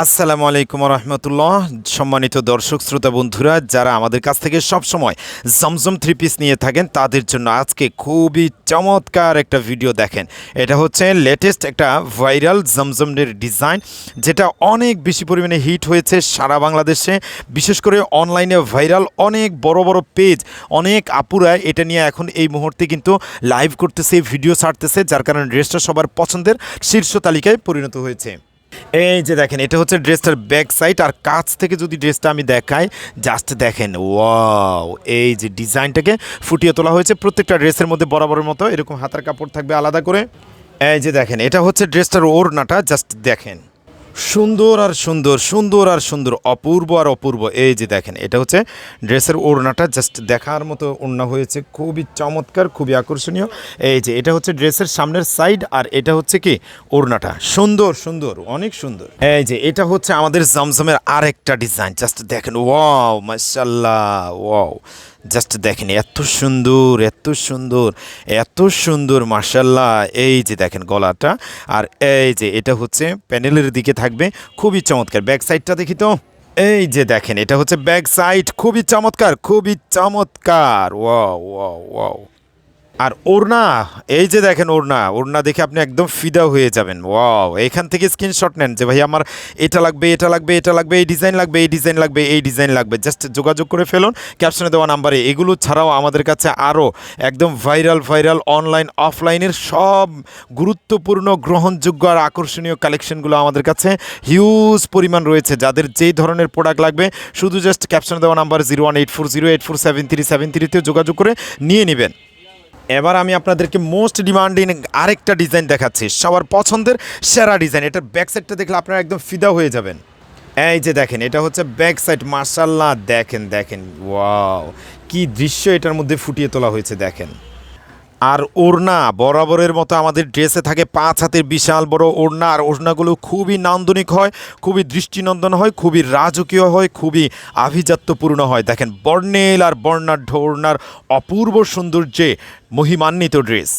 আসসালামু আলাইকুম রহমতুল্লাহ সম্মানিত দর্শক, শ্রোতা বন্ধুরা, যারা আমাদের কাছ থেকে সব সময় জমজম থ্রি পিস নিয়ে থাকেন, তাদের জন্য আজকে খুবই চমৎকার একটা ভিডিও দেখেন। এটা হচ্ছে লেটেস্ট একটা ভাইরাল জমজমের ডিজাইন যেটা অনেক বেশি পরিমাণে হিট হয়েছে সারা বাংলাদেশে। বিশেষ করে অনলাইনে ভাইরাল অনেক বড় বড় পেজ অনেক আপুরা এটা নিয়ে এখন এই মুহূর্তে কিন্তু লাইভ করতেছে ভিডিও ছাড়তেছে, যার কারণে ড্রেসটা সবার পছন্দের শীর্ষ তালিকায় পরিণত হয়েছে। এই যে দেখেন, এটা হচ্ছে ড্রেসটার ব্যাক সাইড আর কাছ থেকে যদি ড্রেসটা আমি দেখাই জাস্ট দেখেন ওয়াও এই যে ডিজাইনটাকে ফুটিয়ে তোলা হয়েছে প্রত্যেকটা ড্রেসের মধ্যে বরাবরের মতো, এরকম হাতার কাপড় থাকবে আলাদা করে। এই যে দেখেন, এটা হচ্ছে ড্রেসটার ওড়নাটা জাস্ট দেখেন। সুন্দর আর সুন্দর সুন্দর আর সুন্দর, অপূর্ব আর অপূর্ব। এই যে দেখেন, এটা হচ্ছে ড্রেসের ওড়নাটা, জাস্ট দেখার মতো ওড়না হয়েছে। খুবই চমৎকার, খুবই আকর্ষণীয়। এই যে, এটা হচ্ছে ড্রেসের সামনের সাইড, আর এটা হচ্ছে কি, ওড়নাটা। সুন্দর সুন্দর, অনেক সুন্দর। এই যে, এটা হচ্ছে আমাদের জমজমের আরেকটা ডিজাইন। জাস্ট দেখেন, ওয়াও মাশাল্লাহ ওয়াও। জাস্ট দেখেন, এত সুন্দর এত সুন্দর এত সুন্দর মার্শাল্লাহ এই যে দেখেন গলাটা, আর এই যে এটা হচ্ছে প্যানেলের দিকে থাকবে, খুবই চমৎকার। ব্যাক সাইডটা দেখি তো। এই যে দেখেন, এটা হচ্ছে ব্যাক সাইড, খুবই চমৎকার খুবই চমৎকার। Wow wow wow. আর ওড়না, এই যে দেখেন ওড়না ওড়না দেখে আপনি একদম ফিদা হয়ে যাবেন। ওয়াও, এখান থেকে স্ক্রিনশট নেন যে, ভাই, আমার এটা লাগবে এটা লাগবে এটা লাগবে, এই ডিজাইন লাগবে, এই ডিজাইন লাগবে, এই ডিজাইন লাগবে। জাস্ট যোগাযোগ করে ফেলুন, ক্যাপশনে দেওয়া নাম্বারে। এগুলো ছাড়াও আমাদের কাছে আরও একদম ভাইরাল ভাইরাল অনলাইন, অফলাইনের সব গুরুত্বপূর্ণ, গ্রহণযোগ্য আর আকর্ষণীয় কালেকশনগুলো আমাদের কাছে হিউজ পরিমাণ রয়েছে। যাদের যেই ধরনের প্রোডাক্ট লাগবে, শুধু জাস্ট ক্যাপশনে দেওয়া number zero one eight four zero eight four seven three seven থ্রিতে যোগাযোগ করে নিয়ে নেবেন। এবার আমি আপনাদেরকে মোস্ট ডিমান্ডিং আরেকটা ডিজাইন দেখাচ্ছি, সবার পছন্দের সেরা ডিজাইন এটার ব্যাক সাইডটা দেখলে আপনারা একদম ফিদা হয়ে যাবেন। এই যে দেখেন, এটা হচ্ছে ব্যাক সাইড মার্শাল্লাহ দেখেন দেখেন ওয়াও কি দৃশ্য এটার মধ্যে ফুটিয়ে তোলা হয়েছে, দেখেন। আর ওড়না বরাবরের মতো আমাদের ড্রেসে থাকে পাঁচ হাতের বিশাল বড় ওড়না। আর ওড়নাগুলো খুবই নান্দনিক হয়, খুবই দৃষ্টিনন্দন হয়, খুবই রাজকীয় হয়, খুবই আভিজাত্যপূর্ণ হয়। দেখেন, বর্ণেল আর বর্ণাঢ্য ওড়নার অপূর্ব সৌন্দর্যে মহিমান্বিত ড্রেস।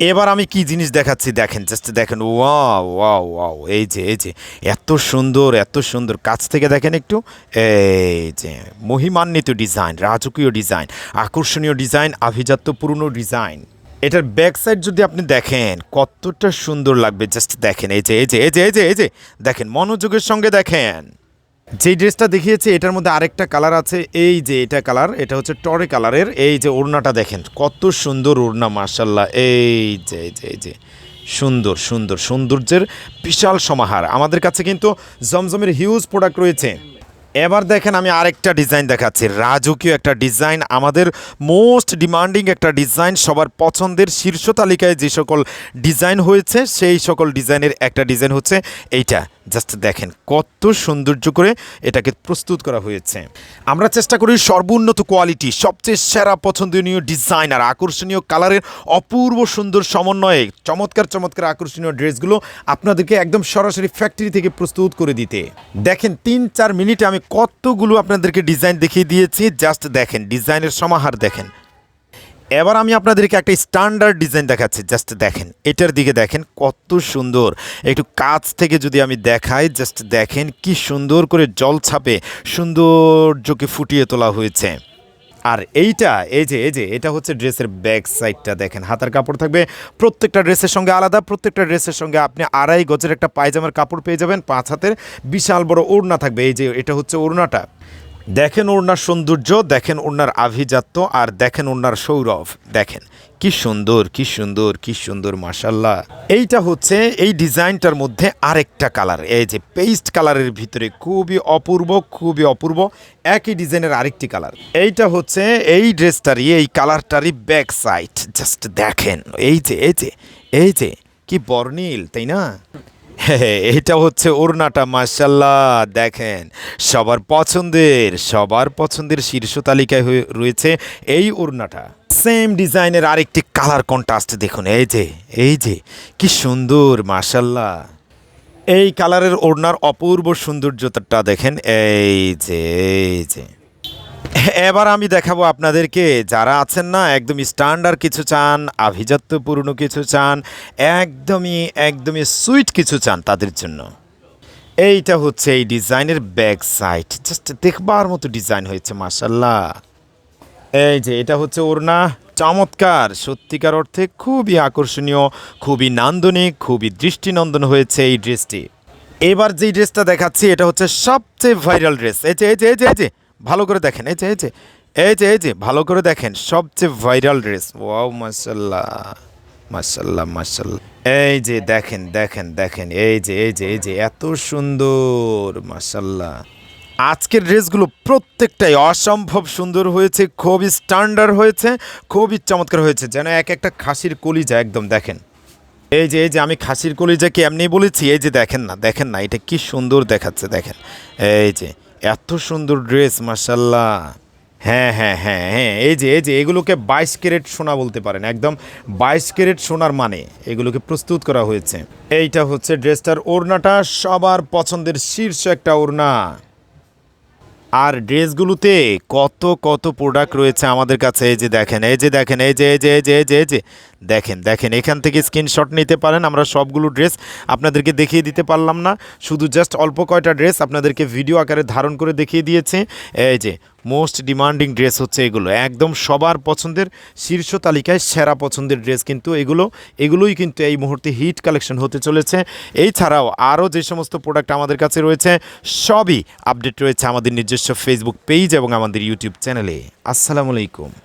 এবার আমি কি জিনিস দেখাচ্ছি? দেখেন জাস্ট দেখেন, ওয়াও ওয়াও ওয়াও, এই যে এই যে, এত সুন্দর এত সুন্দর। কাছ থেকে দেখেন একটু, এই যে, মহিমান্বিত ডিজাইন, রাজকীয় ডিজাইন, আকর্ষণীয় ডিজাইন আভিজাত্যপূর্ণ ডিজাইন। এটার ব্যাক সাইড যদি আপনি দেখেন, কতটা সুন্দর লাগবে। জাস্ট দেখেন, এই যে এই যে এই যে এই যে এই যে, দেখেন, মনোযোগের সঙ্গে দেখেন। যেই ড্রেসটা দেখিয়েছি, এটার মধ্যে আরেকটা কালার আছে। এই যে এটা কালার, এটা হচ্ছে টরে কালারের। এই যে ওড়নাটা দেখেন, কত সুন্দর ওড়না মার্শাল্লাহ এই যে এই যে সুন্দর সুন্দর, সৌন্দর্যের বিশাল সমাহার। আমাদের কাছে কিন্তু জমজমের হিউজ প্রোডাক্ট রয়েছে। এবার দেখেন আমি আরেকটা ডিজাইন দেখাচ্ছি। রাজকীয় একটা ডিজাইন আমাদের মোস্ট ডিমান্ডিং একটা ডিজাইন সবার পছন্দের শীর্ষ তালিকায় যে সকল ডিজাইন হয়েছে, সেই সকল ডিজাইনের একটা ডিজাইন হচ্ছে এইটা। জাস্ট দেখেন কত সৌন্দর্য করে এটাকে প্রস্তুত করা হয়েছে। আমরা চেষ্টা করি সর্বোন্নত কোয়ালিটি সবচেয়ে সেরা পছন্দনীয় ডিজাইন আর আকর্ষণীয় কালারের অপূর্ব সুন্দর সমন্বয়ে চমৎকার চমৎকার আকর্ষণীয় ড্রেসগুলো আপনাদেরকে একদম সরাসরি ফ্যাক্টরি থেকে প্রস্তুত করে দিতে। দেখেন তিন, চার মিনিটে আমি কতগুলো আপনাদেরকে ডিজাইন দেখিয়ে দিয়েছি জাস্ট দেখেন ডিজাইনের সমাহার দেখেন। এবার আমি আপনাদেরকে একটা স্ট্যান্ডার্ড ডিজাইন দেখাচ্ছি জাস্ট দেখেন, এটার দিকে দেখেন কত সুন্দর। একটু কাছ থেকে যদি আমি দেখাই জাস্ট দেখেন কি সুন্দর করে জল ছাপে, সৌন্দর্যকে ফুটিয়ে তোলা হয়েছে। আর এইটা, এই যে এই যে, এটা হচ্ছে ড্রেসের ব্যাক সাইডটা দেখেন। হাতার কাপড় থাকবে, প্রত্যেকটা ড্রেসের সঙ্গে আলাদা, প্রত্যেকটা ড্রেসের সঙ্গে আপনি আড়াই গজের একটা পায়জামার কাপড় পেয়ে যাবেন, পাঁচ হাতের বিশাল বড় ওড়না থাকবে। এই যে, এটা হচ্ছে ওড়নাটা। দেখেন ওনার সৌন্দর্য, দেখেন ওড়নার আভিজাত্য আর দেখেন ওনার সৌরভ। দেখেন, কি সুন্দর কি সুন্দর কি সুন্দর মাসাল্লাহ এইটা হচ্ছে, এই ডিজাইনটার মধ্যে আরেকটা কালার। এই যে পেস্ট কালারের ভিতরে খুবই অপূর্ব খুবই অপূর্ব, একই ডিজাইনের আরেকটি কালার। এইটা হচ্ছে, এই ড্রেসটারই, এই কালারটারই ব্যাক সাইড জাস্ট দেখেন, এই যে এই যে এই যে, কি বর্ণিল, তাই না? হ্যাঁ, এটা হচ্ছে ওড়নাটা মার্শাল্লাহ দেখেন সবার পছন্দের সবার পছন্দের শীর্ষ তালিকায় হয়ে- রয়েছে এই ওড়নাটা। সেম ডিজাইনের আরেকটি কালার কন্ট্রাস্ট দেখুন এই যে এই যে কি সুন্দর মার্শাল্লাহ এই কালারের ওড়নার অপূর্ব সৌন্দর্যতা দেখেন এই যে এই যে। এবার আমি দেখাবো আপনাদেরকে, যারা আছেন না, একদম স্ট্যান্ডার্ড কিছু চান, আভিজাত্যপূর্ণ কিছু চান, একদমই একদমই সুইট কিছু চান তাদের জন্য। এইটা হচ্ছে এই ডিজাইনের ব্যাক সাইড জাস্ট দেখবার মতো ডিজাইন হয়েছে মাসাল্লাহ এই যে, এটা হচ্ছে ওড়না, চমৎকার। সত্যিকার অর্থে খুবই আকর্ষণীয়, খুবই নান্দনিক, খুবই দৃষ্টিনন্দন হয়েছে এই ড্রেসটি এবার যেই ড্রেসটা দেখাচ্ছি, এটা হচ্ছে সবচেয়ে ভাইরাল ড্রেস যে, এই যে এই যে এই যে। ভালো করে দেখেন এই যে এই যে এই যে এই যে ভালো করে দেখেন সবচেয়ে ভাইরাল ড্রেস ওয়াও মাসাল্লাহ মাসাল্লাহ মাসাল্লাহ এই যে দেখেন দেখেন দেখেন এই যে এই যে এই যে এত সুন্দর মাসাল্লাহ আজকের ড্রেসগুলো প্রত্যেকটাই অসম্ভব সুন্দর হয়েছে খুবই স্ট্যান্ডার্ড হয়েছে খুবই চমৎকার হয়েছে যেন এক একটা খাসির কলিজা একদম দেখেন এই যে এই যে আমি খাসির কলিজাকে এমনি বলেছি এই যে দেখেন না দেখেন না এটা কি সুন্দর দেখাচ্ছে দেখেন এই যে এত সুন্দর ড্রেস মাসাল্লাহ হ্যাঁ হ্যাঁ হ্যাঁ হ্যাঁ এই যে এই যে, এগুলোকে বাইশ ক্যারেট সোনা বলতে পারেন। একদম বাইশ ক্যারেট সোনার মানে এগুলোকে প্রস্তুত করা হয়েছে। এইটা হচ্ছে ড্রেসটার ওড়নাটা। সবার পছন্দের শীর্ষ একটা ওড়না। আর ড্রেসগুলোতে কত কত প্রোডাক্ট রয়েছে আমাদের কাছে? এই যে দেখেন, এই যে দেখেন, এই যে এই যে এই যে এই যে যে। দেখেন দেখেন, এখান থেকে স্ক্রিনশট নিতে পারেন, আমরা সবগুলো ড্রেস আপনাদেরকে দেখিয়ে দিতে পারলাম না। শুধু জাস্ট অল্প কয়টা ড্রেস আপনাদেরকে ভিডিও আকারে ধারণ করে দেখিয়ে দিয়েছে। এই যে মোস্ট ডিমান্ডিং ড্রেস হচ্ছে এগুলো। একদম সবার পছন্দের, শীর্ষ তালিকায় সেরা পছন্দের ড্রেস কিন্তু এগুলো। এগুলোই কিন্তু এই মুহূর্তে হিট কালেকশন হতে চলেছে। এই ছাড়াও আরও যে সমস্ত প্রোডাক্ট আমাদের কাছে রয়েছে, সবই আপডেট রয়েছে আমাদের নিজস্ব ফেসবুক পেজ এবং আমাদের ইউটিউব চ্যানেলে আসসালামু আলাইকুম।